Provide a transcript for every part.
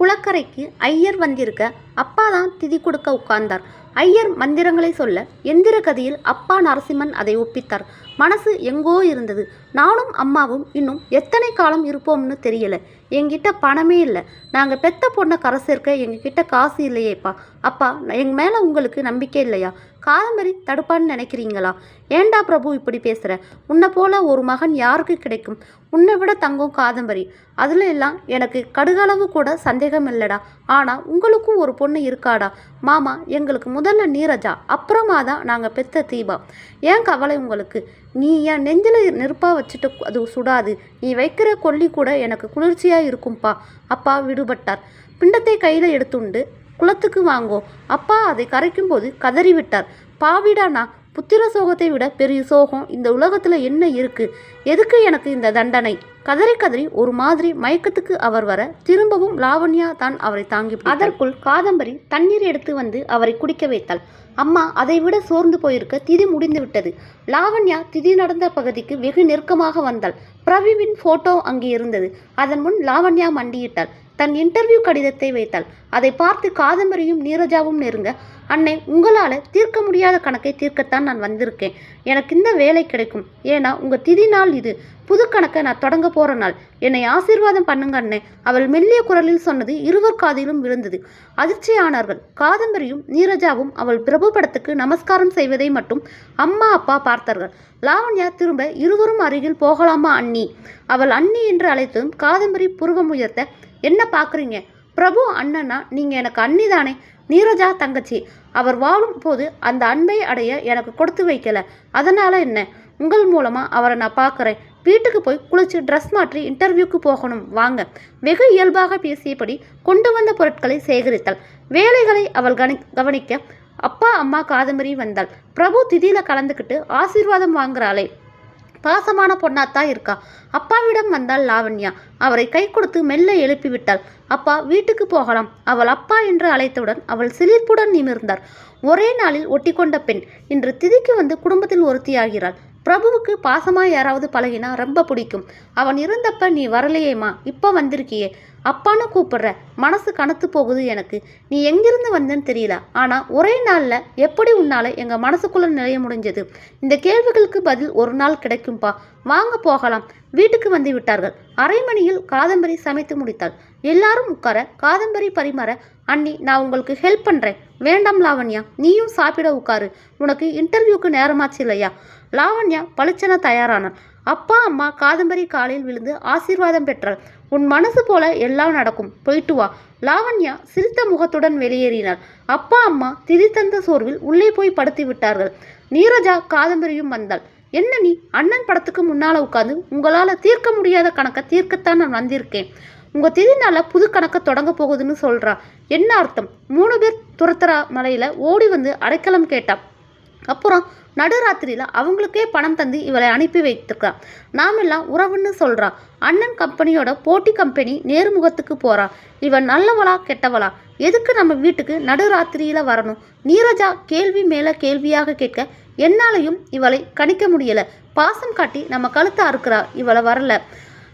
குளக்கரைக்கு ஐயர் வந்திருக்க அப்பா தான் திதி கொடுக்க உட்கார்ந்தார். ஐயர் மந்திரங்களை சொல்ல எந்திர கதியில் அப்பா நரசிம்மன் அதை ஒப்பித்தார். மனசு எங்கோ இருந்தது. நானும் அம்மாவும் இன்னும் எத்தனை காலம் இருப்போம்னு தெரியல. எங்கிட்ட பணமே இல்லை. நாங்கள் பெத்த பொண்ணை கரை சேர்க்க எங்ககிட்ட காசு இல்லையேப்பா. அப்பா எங்கள் மேலே உங்களுக்கு நம்பிக்கை இல்லையா? காதம்பரி தடுப்பான்னு நினைக்கிறீங்களா? ஏண்டா பிரபு இப்படி பேசுகிற உன்னை போல ஒரு மகன் யாருக்கு கிடைக்கும்? உன்னை விட தங்கம் காதம்பரி. அதில் எல்லாம் எனக்கு கடுகளவு கூட சந்தேகம் இல்லைடா. ஆனால் உங்களுக்கும் ஒரு பொண்ணு பொண்ணு இருக்காடா? மாமா எங்களுக்கு முதல்ல நீரஜா அப்புறமா தான் நாங்கள் பெத்த தீபா. ஏன் கவலை உங்களுக்கு? நீ என் நெஞ்சில் நெருப்பா வச்சுட்டு அது சுடாது. நீ வைக்கிற கொல்லி கூட எனக்கு குளிர்ச்சியாக இருக்கும்பா. அப்பா விடுபட்டார். பிண்டத்தை கையில் எடுத்துண்டு குளத்துக்கு வாங்கோ. அப்பா அதை கரைக்கும் போது கதறி விட்டார். பாவிடானா புத்திர சோகத்தை விட பெரிய சோகம் இந்த உலகத்தில் என்ன இருக்கு? எதுக்கு எனக்கு இந்த தண்டனை? கதறி கதறி ஒரு மாதிரி மயக்கத்துக்கு அவர் வர திரும்பவும் லாவண்யா தான் அவரை தாங்கி அதற்குள் காதம்பரி தண்ணீர் எடுத்து வந்து அவரை குடிக்க வைத்தாள். அம்மா அதை விட சோர்ந்து போயிருக்க திதி முடிந்து விட்டது. லாவண்யா திதி நடந்த பகுதிக்கு வெகு நெருக்கமாக வந்தாள். பிரவிவின் போட்டோ அங்கே இருந்தது. அதன் முன் லாவண்யா மண்டியிட்டாள். தன் இன்டர்வியூ கடிதத்தை வைத்தாள். அதை பார்த்து காதம்பரியும் நீரஜாவும் நெருங்க அன்னை உங்களால் தீர்க்க முடியாத கணக்கை தீர்க்கத்தான் நான் வந்திருக்கேன். எனக்கு இந்த வேலை கிடைக்கும். ஏன்னா உங்கள் திதி நாள் இது. புது கணக்கை நான் தொடங்க போகிற நாள். என்னை ஆசீர்வாதம் பண்ணுங்க அண்ணே. அவள் மெல்லிய குரலில் சொன்னது இருவர் காதிலும் விழுந்தது. அதிர்ச்சியானார்கள் காதம்பரியும் நீரஜாவும் அவள் பிரபு படத்துக்கு நமஸ்காரம் செய்வதை மட்டும் அம்மா அப்பா பார்த்தார்கள். லாவண்யா திரும்ப இருவரும் அருகில் போகலாமா அண்ணி? அவள் அண்ணி என்று அழைத்ததும் காதம்பரி புருவம் உயர்த்த என்ன பார்க்குறீங்க? பிரபு அண்ணனா? நீங்கள் எனக்கு அண்ணி தானே நீரஜா தங்கச்சி. அவர் வாழும் போது அந்த அன்பை அடைய எனக்கு கொடுத்து வைக்கல. அதனால் என்ன? உங்கள் மூலமாக அவரை நான் பார்க்குறேன். வீட்டுக்கு போய் குளிச்சு ட்ரெஸ் மாற்றி இன்டர்வியூக்கு போகணும். வாங்க. வெகு இயல்பாக பேசியபடி கொண்டு வந்த பொருட்களை சேகரித்தாள் வேலைகளை அவள் கணி கவனிக்க அப்பா அம்மா காதமரி வந்தாள். பிரபு திதியில் கலந்துக்கிட்டு ஆசீர்வாதம் வாங்குறாளே. பாசமான பொண்ணாத்தான் இருக்கா? அப்பாவிடம் வந்தாள் லாவண்யா. அவரை கை கொடுத்து மெல்ல எழுப்பி விட்டாள் அப்பா வீட்டுக்கு போகலாம். அவள் அப்பா என்று அழைத்தவுடன் அவள் சிலிர்ப்புடன் நிமிர்ந்தார். ஒரே நாளில் ஒட்டிக்கொண்ட பெண். இன்று திதிக்கு வந்து குடும்பத்தில் ஒருத்தியாகிறாள். பிரபுவுக்கு பாசமாக யாராவது பழகினா ரொம்ப பிடிக்கும். அவன் இருந்தப்ப நீ வரலையேம்மா இப்போ வந்திருக்கியே. அப்பான்னு கூப்பிடுற மனசு கனத்து போகுது எனக்கு. நீ எங்கிருந்து வந்தேன்னு தெரியல. ஆனால் ஒரே நாளில் எப்படி உன்னால் எங்கள் மனசுக்குள்ள நிலைய முடிஞ்சது? இந்த கேள்விகளுக்கு பதில் ஒரு நாள் கிடைக்கும்பா. வாங்க போகலாம். வீட்டுக்கு வந்து விட்டார்கள். அரை மணியில் காதம்பரி சமைத்து முடித்தாள். எல்லாரும் உட்கார காதம்பரி பரிமாற அண்ணி நான் உங்களுக்கு ஹெல்ப் பண்ணுறேன் வேண்டாம் லாவண்யா நீயும் சாப்பிட உட்காரு. உனக்கு இன்டர்வியூக்கு நேரமாச்சு இல்லையா? லாவண்யா பளிச்சென தயாரானாள் அப்பா அம்மா காதம்பரி காலில் விழுந்து ஆசீர்வாதம் பெற்றாள். உன் மனசு போல எல்லாம் நடக்கும். போயிட்டு வா. லாவண்யா சிரித்த முகத்துடன் வெளியேறினாள். அப்பா அம்மா திதி தந்த சோர்வில் உள்ளே போய் படுத்து விட்டார்கள். நீரஜா காதம்பரியும் வந்தாள். என்ன நீ அண்ணன் படத்துக்கு முன்னால் உட்காந்து உங்களால் தீர்க்க முடியாத கணக்கை தீர்க்கத்தான் நான் வந்திருக்கேன். உங்கள் திதினால புது கணக்கை தொடங்க போகுதுன்னு சொல்கிறா என்ன அர்த்தம்? மூணு பேர் துரத்துறா மலையில் ஓடி வந்து அடைக்கலம் கேட்டான் அப்புறம் நடுராத்திரியில் அவங்களுக்கே பணம் தந்து இவளை அனுப்பி வைத்திருக்கா நாமெல்லாம் உறவுன்னு சொல்கிறா அண்ணன் கம்பெனியோட போட்டி கம்பெனி நேர்முகத்துக்கு போகிறா இவன் நல்லவளா கெட்டவளா? எதுக்கு நம்ம வீட்டுக்கு நடுராத்திரியில் வரணும்? நீரஜா கேள்வி மேலே கேள்வியாக கேட்க என்னாலையும் இவளை கணிக்க முடியலை. பாசம் காட்டி நம்ம கழுத்தை அறுக்கிறா. இவளை வரல.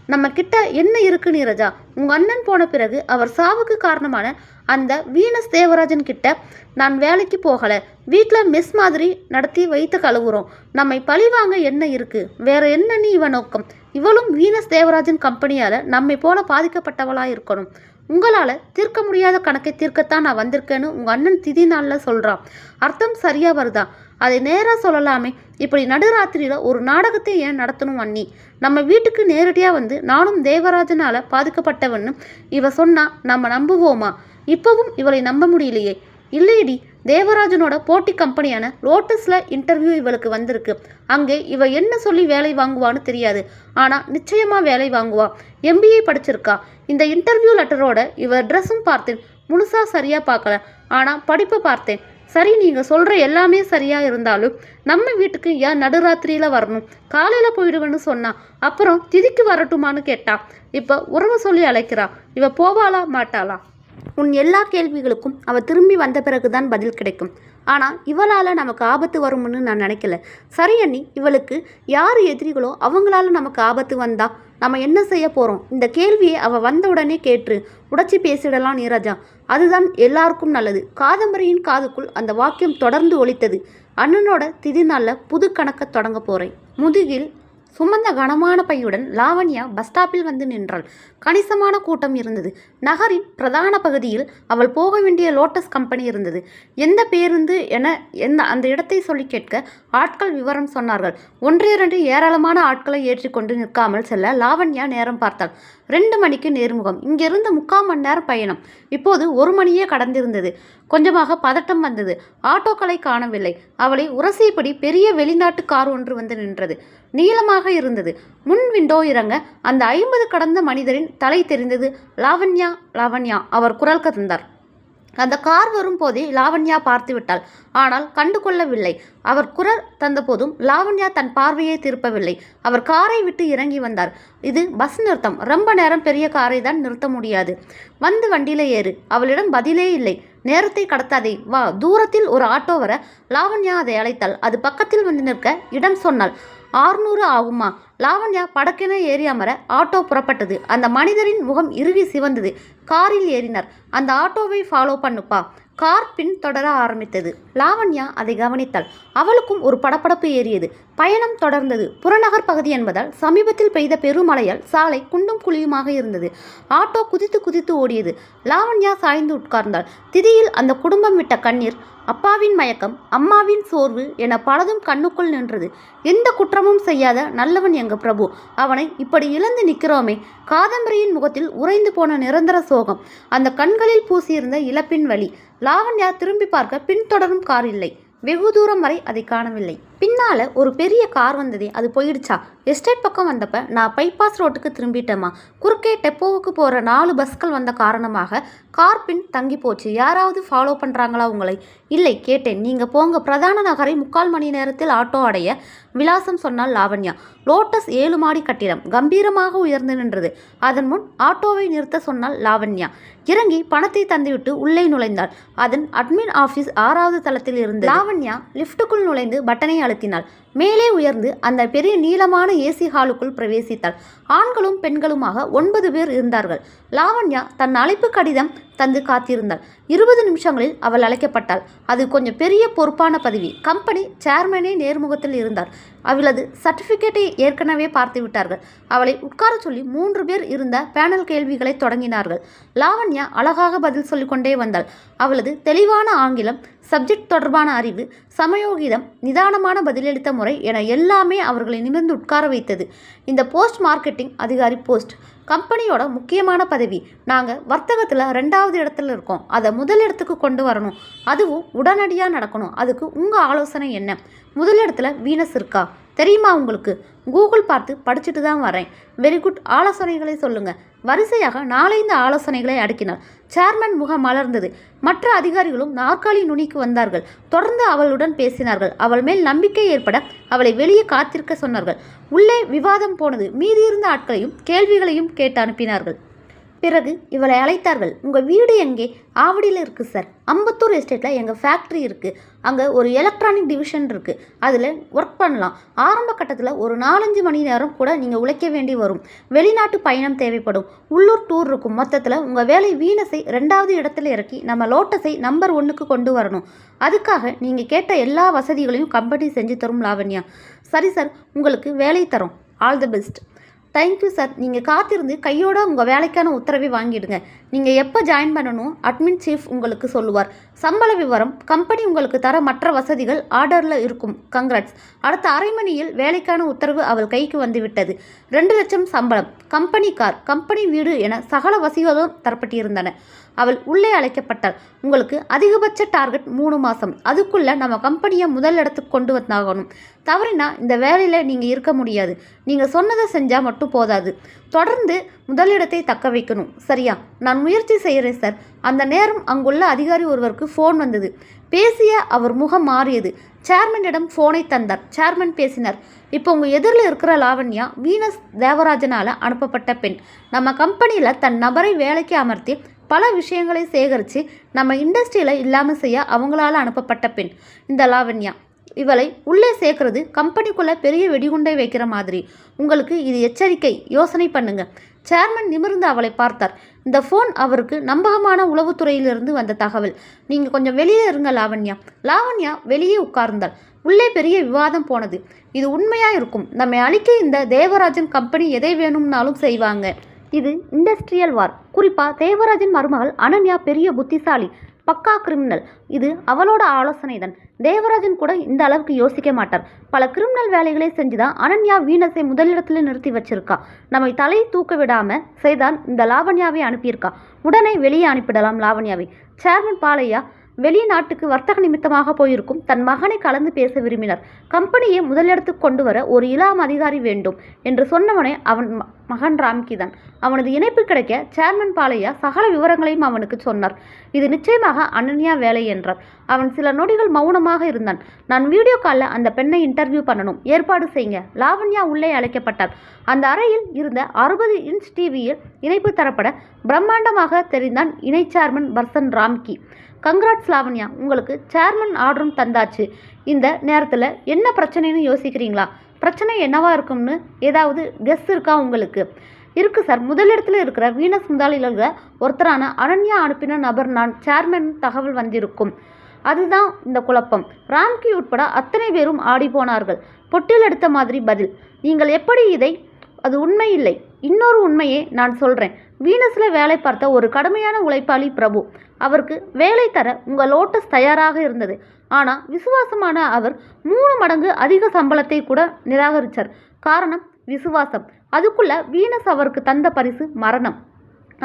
நம்ம கிட்ட என்ன இருக்கு நீரஜா உங்க அண்ணன் போன பிறகு அவர் சாவுக்கு காரணமான அந்த வீனஸ் தேவராஜன் கிட்ட நான் வேலைக்கு போகல. வீட்டில் மெஸ் மாதிரி நடத்தி வைத்து கழுவுறோம். நம்மை பழிவாங்க என்ன இருக்கு? வேற என்ன நீ இவ நோக்கம்? இவளும் வீனஸ் தேவராஜன் கம்பெனியால நம்மை போல பாதிக்கப்பட்டவளா இருக்கணும். உங்களால் தீர்க்க முடியாத கணக்கை தீர்க்கத்தான் நான் வந்திருக்கேன்னு உங்கள் அண்ணன் திதி நாளில் சொல்கிறான் அர்த்தம் சரியாக வருதா? அதை நேராக சொல்லலாமே. இப்படி நடுராத்திரியில் ஒரு நாடகத்தை ஏன் நடத்தணும் அண்ணி? நம்ம வீட்டுக்கு நேரடியாக வந்து நானும் தேவராஜனால் பாதிக்கப்பட்டவன்னு இவ சொன்னா நம்ம நம்புவோமா? இப்போவும் இவளை நம்ப முடியலையே. இல்லையடி தேவராஜனோட போட்டி கம்பெனியான லோட்டஸில் இன்டர்வியூ இவளுக்கு வந்திருக்கு. அங்கே இவ என்ன சொல்லி வேலை வாங்குவான்னு தெரியாது. ஆனால் நிச்சயமாக வேலை வாங்குவா. எம்பிஏ படிச்சிருக்கா. இந்த இன்டர்வியூ லெட்டரோட இவ ட்ரெஸ்ஸும் பார்த்தேன். முழுசாக சரியாக பார்க்கல. ஆனால் படிப்பை பார்த்தேன். சரி நீங்கள் சொல்கிற எல்லாமே சரியாக இருந்தாலும் நம்ம வீட்டுக்கு ஏன் நடுராத்திரியில் வரணும்? காலையில் போயிடுவேன்னு சொன்னான் அப்புறம் திதிக்கு வரட்டுமான்னு கேட்டான் இப்போ உறவு சொல்லி அழைக்கிறா. இவ போவாளா மாட்டாளா? உன் எல்லா கேள்விகளுக்கும் அவள் திரும்பி வந்த பிறகுதான் பதில் கிடைக்கும். ஆனால் இவளால் நமக்கு ஆபத்து வரும்னு நான் நினைக்கல. சரி அண்ணி இவளுக்கு யார் எதிரிகளோ அவங்களால நமக்கு ஆபத்து வந்தா நம்ம என்ன செய்ய போகிறோம் இந்த கேள்வியை அவள் வந்த உடனே கேட்டு உடச்சி பேசிடலாம் நீரஜா. அதுதான் எல்லாருக்கும் நல்லது. காதம்பரியின் காதுக்குள் அந்த வாக்கியம் தொடர்ந்து ஒலித்தது. அண்ணனோட திதி நாளில் புது கணக்கை தொடங்க போகிறேன் முதுகில் சுமந்த கனமான பையுடன் லாவண்யா பஸ் ஸ்டாப்பில் வந்து நின்றாள். கணிசமான கூட்டம் இருந்தது. நகரின் பிரதான பகுதியில் அவள் போக வேண்டிய லோட்டஸ் கம்பெனி இருந்தது. எந்த பேருந்து என எந்த அந்த இடத்தை சொல்லி கேட்க ஆட்கள் விவரம் சொன்னார்கள். ஒன்றிரண்டு ஏராளமான ஆட்களை ஏற்றிக்கொண்டு நிற்காமல் செல்ல லாவண்யா நேரம் பார்த்தாள். ரெண்டு மணிக்கு நேர்முகம். இங்கிருந்து முக்கால் மணி நேரம் பயணம். இப்போது ஒரு மணியே கடந்திருந்தது. கொஞ்சமாக பதட்டம் வந்தது. ஆட்டோக்களை காணவில்லை. அவளை உரசியபடி பெரிய வெளிநாட்டு கார் ஒன்று வந்து நின்றது. நீளமாக இருந்தது. முன் விண்டோ இறங்க அந்த ஐம்பது கடந்த மனிதரின் தலை தெரிந்தது லாவண்யா லாவண்யா. அவர் குரல் கதந்தார். அந்த கார் வரும்போதே லாவண்யா பார்த்து விட்டாள் ஆனால் கண்டு கொள்ளவில்லை அவர் குரல் தந்தபோதும் லாவண்யா தன் பார்வையை திருப்பவில்லை. அவர் காரை விட்டு இறங்கி வந்தார். இது பஸ் நிறுத்தம். ரொம்ப நேரம் பெரிய காரை தான் நிறுத்த முடியாது. வந்து வண்டியில ஏறு. அவளிடம் பதிலே இல்லை. நேரத்தை கடத்தாதே. வா. தூரத்தில் ஒரு ஆட்டோ வர லாவண்யா அதை அழைத்தாள். அது பக்கத்தில் வந்து நிற்க இடம் சொன்னாள். ஆறுநூறு ஆகுமா? லாவண்யா படக்கென ஏறி அமர ஆட்டோ புறப்பட்டது. அந்த மனிதரின் முகம் இறுகி சிவந்தது. காரில் ஏறினார். அந்த ஆட்டோவை ஃபாலோ பண்ணுப்பா. கார் பின் தொடர ஆரம்பித்தது. லாவண்யா அதை கவனித்தாள். அவளுக்கும் ஒரு படப்படப்பு ஏறியது. பயணம் தொடர்ந்தது. புறநகர் பகுதி என்பதால் சமீபத்தில் பெய்த பெருமழையால் சாலை குண்டும் குழியுமாக இருந்தது. ஆட்டோ குதித்து குதித்து ஓடியது. லாவண்யா சாய்ந்து உட்கார்ந்தாள். திதியில் அந்த குடும்பம் விட்ட கண்ணீர் அப்பாவின் மயக்கம் அம்மாவின் சோர்வு என பலதும் கண்ணுக்குள் நின்றது. எந்த குற்றமும் செய்யாத நல்லவன் எங்க பிரபு? அவனை இப்படி இழந்து நிற்கிறோமே காதம்பரியின் முகத்தில் உறைந்து போன நிரந்தர சோகம். அந்த கண்களில் பூசியிருந்த இழப்பின் வழி லாவண்யா திரும்பி பார்க்க பின்தொடரும் கார் இல்லை. வெகு தூரம் வரை அதை காணவில்லை. பின்னால் ஒரு பெரிய கார் வந்ததே அது போயிடுச்சா? எஸ்டேட் பக்கம் வந்தப்ப நான் பைபாஸ் ரோட்டுக்கு திரும்பிட்டேம்மா. குறுக்கே டெப்போவுக்கு போகிற நாலு பஸ்கள் வந்த காரணமாக கார் பின் தங்கி போச்சு. யாராவது ஃபாலோ பண்ணுறாங்களா உங்களை? இல்லை கேட்டேன். நீங்கள் போங்க. பிரதான நகரை முக்கால் மணி நேரத்தில் ஆட்டோ அடைய விலாசம் சொன்னால் லாவண்யா. லோட்டஸ் ஏழு மாடி கட்டிடம் கம்பீரமாக உயர்ந்து நின்றது. அதன் முன் ஆட்டோவை நிறுத்த சொன்னால் லாவண்யா. இறங்கி பணத்தை தந்துவிட்டு உள்ளே நுழைந்தாள். அதன் அட்மின் ஆஃபீஸ் ஆறாவது தளத்தில் இருந்து லாவண்யா லிஃப்ட்டுக்குள் நுழைந்து பட்டனை நடத்தினாள் மேலே உயர்ந்து அந்த பெரிய நீளமான ஏசி ஹாலுக்குள் பிரவேசித்தாள். ஆண்களும் பெண்களுமாக ஒன்பது பேர் இருந்தார்கள். லாவண்யா தன் அழைப்பு கடிதம் தந்து காத்திருந்தாள். இருபது நிமிஷங்களில் அவள் அழைக்கப்பட்டாள். அது கொஞ்சம் பெரிய பொறுப்பான பதவி. கம்பெனி சேர்மனே நேர்முகத்தில் இருந்தார். அவளது சர்டிஃபிகேட்டை ஏற்கனவே பார்த்து விட்டார்கள். அவளை உட்கார சொல்லி மூன்று பேர் இருந்த பேனல் கேள்விகளை தொடங்கினார்கள். லாவண்யா அழகாக பதில் சொல்லிக்கொண்டே வந்தாள். அவளது தெளிவான ஆங்கிலம் சப்ஜெக்ட் தொடர்பான அறிவு சமயோகிதம் நிதானமான பதிலளித்த முறை என எல்லாமே அவர்களை நிமிர்ந்து உட்கார வைத்தது. இந்த போஸ்ட் மார்க்கெட்டிங் அதிகாரி போஸ்ட். கம்பெனியோட முக்கியமான பதவி. நாங்கள் வர்த்தகத்தில் ரெண்டாவது இடத்துல இருக்கோம். அதை முதல் இடத்துக்கு கொண்டு வரணும். அதுவும் உடனடியாக நடக்கணும். அதுக்கு உங்கள் ஆலோசனை என்ன? முதல் இடத்துல வீனஸ் இருக்கா? தெரியுமா உங்களுக்கு? கூகுள் பார்த்து படிச்சுட்டு தான் வரேன். வெரி குட் ஆலோசனைகளை சொல்லுங்கள் வரிசையாக நாலைந்து ஆலோசனைகளை அடுக்கினார். சேர்மன் முகம் மலர்ந்தது மற்ற அதிகாரிகளும் நாற்காலி நுனிக்கு வந்தார்கள். தொடர்ந்து அவளுடன் பேசினார்கள். அவள் மேல் நம்பிக்கை ஏற்பட அவளை வெளியே காத்திருக்க சொன்னார்கள். உள்ளே விவாதம் போனது. மீதியிருந்த ஆட்களையும் கேள்விகளையும் கேட்டு அனுப்பினார்கள். பிறகு இவளை அழைத்தார்கள். உங்கள் வீடு எங்கே? ஆவடியில் இருக்குது சார் அம்பத்தூர் எஸ்டேட்டில் எங்கள் ஃபேக்ட்ரி இருக்குது அங்கே ஒரு எலக்ட்ரானிக் டிவிஷன் இருக்குது அதில் ஒர்க் பண்ணலாம். ஆரம்ப கட்டத்தில் ஒரு நாலஞ்சு மணி நேரம் கூட நீங்கள் உழைக்க வேண்டி வரும். வெளிநாட்டு பயணம் தேவைப்படும். உள்ளூர் டூர் இருக்கும். மொத்தத்தில் உங்கள் வேலை வீனஸை ரெண்டாவது இடத்துல இறக்கி நம்ம லோட்டஸை நம்பர் ஒன்றுக்கு கொண்டு வரணும். அதுக்காக நீங்கள் கேட்ட எல்லா வசதிகளையும் கம்பெனி செஞ்சு தரும் லாவண்யா. சரி சார் உங்களுக்கு வேலை தரோம். All the best thank you sir நீங்கள் காத்திருந்து கையோட உங்கள் வேலைக்கான உத்தரவை வாங்கிடுங்க. நீங்கள் எப்போ ஜாயின் பண்ணணும்? அட்மின் சீஃப் உங்களுக்கு சொல்லுவார். சம்பள விவரம் கம்பெனி உங்களுக்கு தர மற்ற வசதிகள் ஆர்டரில் இருக்கும். கங்க்ராட்ஸ் அடுத்த அரை மணியில் வேலைக்கான உத்தரவு அவள் கைக்கு வந்துவிட்டது. ரெண்டு லட்சம் சம்பளம். கம்பெனி கார் கம்பெனி வீடு என சகல வசதிகளும் தரப்பட்டிருந்தன. அவள் உள்ளே அழைக்கப்பட்டாள். உங்களுக்கு அதிகபட்ச டார்கெட் மூணு மாதம் அதுக்குள்ளே நம்ம கம்பெனியை முதல் இடத்துக்கு கொண்டு வந்தாகணும். தவறினா இந்த வேலையில் நீங்கள் இருக்க முடியாது. நீங்கள் சொன்னதை செஞ்சால் மட்டும் போதாது. தொடர்ந்து முதலிடத்தை தக்க வைக்கணும். சரியா? நான் முயற்சி செய்கிறேன் சார். அந்த நேரம் அங்குள்ள அதிகாரி ஒருவருக்கு ஃபோன் வந்தது. பேசிய அவர் முகம் மாறியது. சேர்மனிடம் ஃபோனை தந்தார். சேர்மன் பேசினார். இப்போ உங்கள் எதிரில் இருக்கிற லாவண்யா வீனஸ் தேவராஜனால் அனுப்பப்பட்ட பெண். நம்ம கம்பெனியில் தன் நபரை வேலைக்கு அமர்த்தி பல விஷயங்களை சேகரித்து நம்ம இண்டஸ்ட்ரியில் இல்லாமல் செய்ய அவங்களால அனுப்பப்பட்ட பெண். இந்த லாவண்யா. இவளை உள்ளே சேர்க்கறது கம்பெனிக்குள்ளே பெரிய வெடிகுண்டை வைக்கிற மாதிரி. உங்களுக்கு இது எச்சரிக்கை யோசனை பண்ணுங்க. சேர்மன் நிமிர்ந்து அவளை பார்த்தார். இந்த ஃபோன் அவருக்கு நம்பகமான உளவுத்துறையிலிருந்து வந்த தகவல். நீங்கள் கொஞ்சம் வெளியே இருங்க லாவண்யா. லாவண்யா வெளியே உட்கார்ந்தாள். உள்ளே பெரிய விவாதம் போனது. இது உண்மையாக இருக்கும்? நம்மை அழிக்க இந்த தேவராஜன் கம்பெனி எதை வேணும்னாலும் செய்வாங்க. இது இண்டஸ்ட்ரியல் வார். குறிப்பா தேவராஜன் மருமகள் அனன்யா பெரிய புத்திசாலி பக்கா கிரிமினல். இது அவளோட ஆலோசனை தான் தேவராஜன் கூட இந்த அளவுக்கு யோசிக்க மாட்டார். பல கிரிமினல் வேலைகளை செஞ்சுதான் அனன்யா வீனஸை முதலிடத்தில் நிறுத்தி வச்சிருக்கா. நம்மை தலை தூக்க விடாம செய்தான் இந்த லாவண்யாவை அனுப்பியிருக்கா. உடனே வெளியே அனுப்பிடலாம் லாவண்யாவை. சேர்மன் பாலையா வெளிநாட்டுக்கு வர்த்தக நிமித்தமாக போயிருக்கும் தன் மகனை கலந்து பேச விரும்பினார். கம்பெனியை முதலிடத்துக்கு கொண்டு வர ஒரு இளாம் அதிகாரி வேண்டும் என்று சொன்னவனே அவன் மகன் ராம்கி தான் அவனது இணைப்பு கிடைக்க சேர்மன் பாலையா சகல விவரங்களையும் அவனுக்கு சொன்னார். இது நிச்சயமாக அனன்யா வேலை என்றார். அவன் சில நொடிகள் மௌனமாக இருந்தான். நான் வீடியோ காலில் அந்த பெண்ணை இன்டர்வியூ பண்ணணும். ஏற்பாடு செய்யுங்க. லாவண்யா உள்ளே அழைக்கப்பட்டார் அந்த அறையில் இருந்த அறுபது இன்ச் டிவியில் இணைப்பு தரப்பட பிரம்மாண்டமாக தெரிந்தான் இணை chairman person Ramki. Congrats Lavanya உங்களுக்கு சேர்மன் ஆர்டரும் தந்தாச்சு. இந்த நேரத்தில் என்ன பிரச்சனைன்னு யோசிக்கிறீங்களா? பிரச்சனை என்னவாக இருக்கும்னு ஏதாவது கெஸ் இருக்கா உங்களுக்கு? இருக்குது சார் முதலிடத்தில் இருக்கிற வீனஸ் முதலாளிகள் ஒருத்தரான அனன்யா அனுப்பின நபர் நான் சேர்மன் தகவல் வந்திருக்கும். அதுதான் இந்த குழப்பம். ராம்கி உட்பட அத்தனை பேரும் ஆடி போனார்கள். பொட்டில் எடுத்த மாதிரி பதில். நீங்கள் எப்படி இதை அது உண்மை இல்லை. இன்னொரு உண்மையை நான் சொல்கிறேன் வீனஸில் வேலை பார்த்த ஒரு கடுமையான உழைப்பாளி பிரபு. அவருக்கு வேலை தர உங்கள் லோட்டஸ் தயாராக இருந்தது. ஆனால் விசுவாசமான அவர் மூணு மடங்கு அதிக சம்பளத்தை கூட நிராகரித்தார் காரணம் விசுவாசம். அதுக்குள்ள வீனஸ் அவருக்கு தந்த பரிசு மரணம்.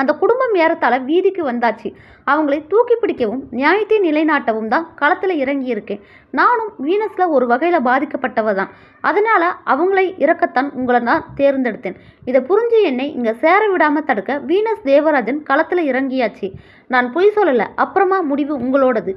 அந்த குடும்பம் ஏறத்தாழ வீதிக்கு வந்தாச்சு. அவங்களை தூக்கி பிடிக்கவும் நியாயத்தை நிலைநாட்டவும் தான் களத்தில் இறங்கியிருக்கேன். நானும் வீனஸில் ஒரு வகையில் பாதிக்கப்பட்டவ தான். அதனால் அவங்களை இறக்கத்தான் உங்களை நான் தேர்ந்தெடுத்தேன். இதை புரிஞ்சு என்னை இங்கே சேர விடாமல் தடுக்க வீனஸ் தேவராஜன் களத்தில் இறங்கியாச்சு. நான் பொய் சொல்லலை அப்புறமா முடிவு உங்களோடது.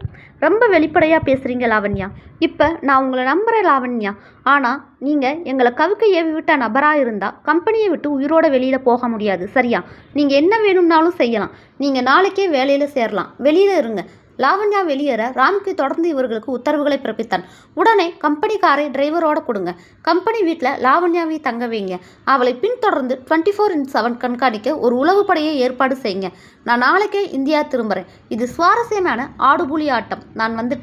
ரொம்ப வெளிப்படையாக பேசுகிறீங்க லாவண்யா. இப்போ நான் உங்களை நம்புகிறேன் லாவண்யா. ஆனால் நீங்கள் எங்களை கவுக்க ஏவி விட்ட நபராக இருந்தால் கம்பெனியை விட்டு உயிரோட வெளியில் போக முடியாது சரியா? நீங்கள் என்ன வேணும்னாலும் செய்யலாம். நீங்கள் நாளைக்கே வேலையில் சேரலாம். வெளியில் இருங்க. லாவண்யா வெளியேற ராம்கி தொடர்ந்து இவர்களுக்கு உத்தரவுகளை பிறப்பித்தான். உடனே கம்பெனி காரை டிரைவரோட கொடுங்க. கம்பெனி வீட்டில் லாவண்யாவை தங்க வைங்க. அவளை பின்தொடர்ந்து டுவெண்ட்டி ஃபோர் இன்ட் செவன் கண்காணிக்க ஒரு உளவு படையை ஏற்பாடு செய்யுங்க. நான் நாளைக்கே இந்தியா திரும்புகிறேன் இது சுவாரஸ்யமான ஆடுபுலி ஆட்டம். நான் வந்துட்டு